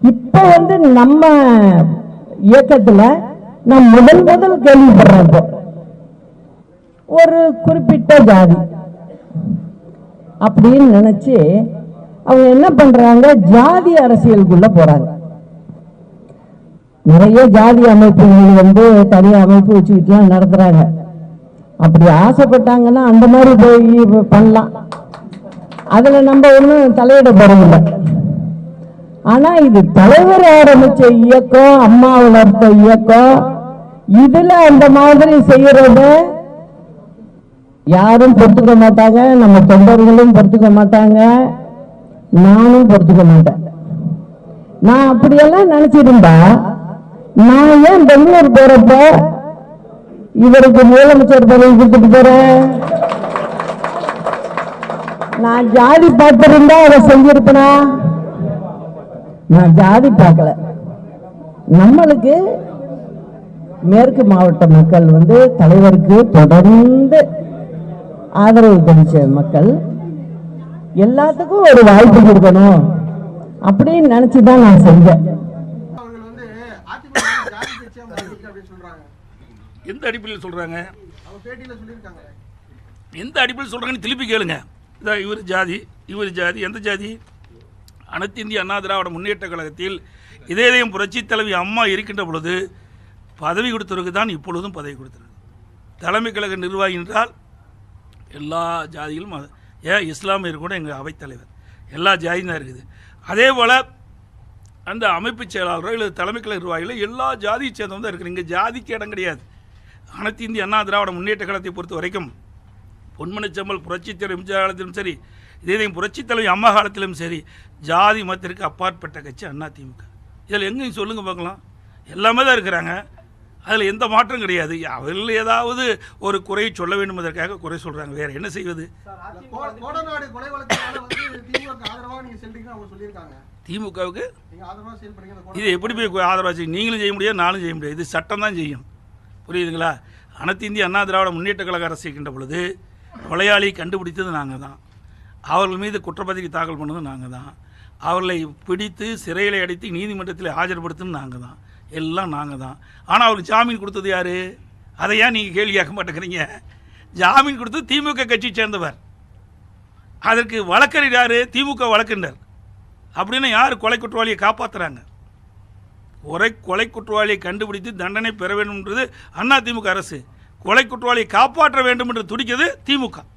இப்ப வந்து நம்ம இயக்கத்துல நான் முதல் முதல் கேள்விப்படுறேன் இப்போ ஒரு குறிப்பிட்ட ஜாதி. அப்படின்னு நினைச்சு அவங்க என்ன பண்றாங்க? ஜாதி அரசியலுக்குள்ள போறாங்க. நிறைய ஜாதி அமைப்புகள் வந்து தனி அமைப்பு வச்சுக்கிட்டுலாம் நடத்துறாங்க. அப்படி ஆசைப்பட்டாங்கன்னா அந்த மாதிரி போய் பண்ணலாம். அதுல நம்ம ஒன்றும் தலையிட போறதில்லை ஆனா இது தலைவர் ஆரம்பிச்ச இயக்கம் அம்மா வளர்த்த இயக்கம். இதுல அந்த மாதிரி செய்யறத யாரும் பொறுத்துக்க மாட்டாங்க. நம்ம தொண்டர்களும் பொறுத்துக்க மாட்டாங்க. நானும் பொறுத்துக்க மாட்டேன். நான் அப்படியெல்லாம் நினைச்சிருந்தா நான் ஏன் பெங்களூர் போறப்ப இவருக்கு முதலமைச்சர் பதவி கொடுத்துட்டு போறேன்? நான் ஜாதி பார்த்திருந்தா அதை செஞ்சிருப்பேனா? நான் ஜாதி பார்க்கல. நம்மளுக்கு மேற்கு மாவட்ட மக்கள் வந்து தலைவருக்கு தொடர்ந்து ஆதரவு தெரிவிச்ச மக்கள் எல்லாத்துக்கும் ஒரு வாய்ப்பு கொடுக்கணும் அப்படின்னு நினைச்சுதான் நான் செஞ்சேன். எந்த அடிப்படையில் சொல்கிறாங்க அவங்க பேட்டியில சொல்லியிருக்காங்க. எந்த அடிப்படையில் சொல்கிறாங்கன்னு திருப்பி கேளுங்க. இதான் இவர் ஜாதி இவர் ஜாதி எந்த ஜாதி? அனைத்து இந்திய அண்ணா திராவிட முன்னேற்ற கழகத்தில் இதயம் புரட்சி தலைவி அம்மா இருக்கின்ற பொழுது பதவி கொடுத்தவருக்கு தான் இப்பொழுதும் பதவி கொடுத்துருக்கு தலைமை கழக நிர்வாகி என்றால் எல்லா ஜாதியிலும் ஏன்? இஸ்லாமியர் கூட எங்கள் அவைத்தலைவர். எல்லா ஜாதியும் தான் இருக்குது. அதே போல் அந்த அமைப்பு செயலாளரோ இல்லை தலைமை கழக நிர்வாகிகளோ எல்லா ஜாதியை சேர்ந்தவங்க தான் இருக்குது இங்கே ஜாதிக்கு இடம் கிடையாது. அனைத்து இந்திய அண்ணா திராவிட முன்னேற்ற கழகத்தை பொறுத்த வரைக்கும் பொன்மனச்செம்மல் புரட்சித் தலைவர் எம்ஜிஆர் காலத்திலும் சரி இதே புரட்சித் தலைவி அம்மா காலத்திலும் சரி ஜாதி மதத்திற்கு அப்பாற்பட்ட கட்சி அண்ணா திமுக. இதில் எங்கேயும் சொல்லுங்க பார்க்கலாம். எல்லாமே தான் இருக்கிறாங்க. அதில் எந்த மாற்றம் கிடையாது. அவர்கள் ஏதாவது ஒரு குறை சொல்ல வேண்டும் என்பதற்காக குறை சொல்கிறாங்க வேறு என்ன செய்வது? திமுகவுக்கு இது எப்படி போய் ஆதரவாக செய்யும்? நீங்களும் செய்ய முடியாது நானும் செய்ய முடியாது. இது சட்டம் தான் செய்யும். புரியுதுங்களா? அனைத்து இந்திய அண்ணா திராவிட முன்னேற்ற கழக அரசு இருக்கின்ற பொழுது கொலையாளி கண்டுபிடித்தது நாங்கள் தான் அவர்கள் மீது குற்றப்பத்திரிகை தாக்கல் பண்ணது நாங்கள் தான் அவர்களை பிடித்து சிறையில் அடைத்து நீதிமன்றத்தில் ஆஜர்படுத்துன்னு நாங்கள் தான் எல்லாம் நாங்கள் தான் ஆனால் அவருக்கு ஜாமீன் கொடுத்தது யார்? அதை ஏன் நீங்கள் கேள்வி கேட்க மாட்டேங்கிறீங்க? ஜாமீன் கொடுத்தது திமுக கட்சியை சேர்ந்தவர். அதற்கு வழக்கறிஞர் யார்? திமுக வழக்கறிஞர். அப்படின்னு யார் கொலை குற்றவாளியை காப்பாற்றுறாங்க ஒரே கொலை குற்றவாளியை கண்டுபிடித்து தண்டனை பெற வேண்டும்ன்றது அண்ணா திமுக அரசு. கொலை குற்றவாளியை காப்பாற்ற வேண்டும் என்று துடிக்கிறது திமுக.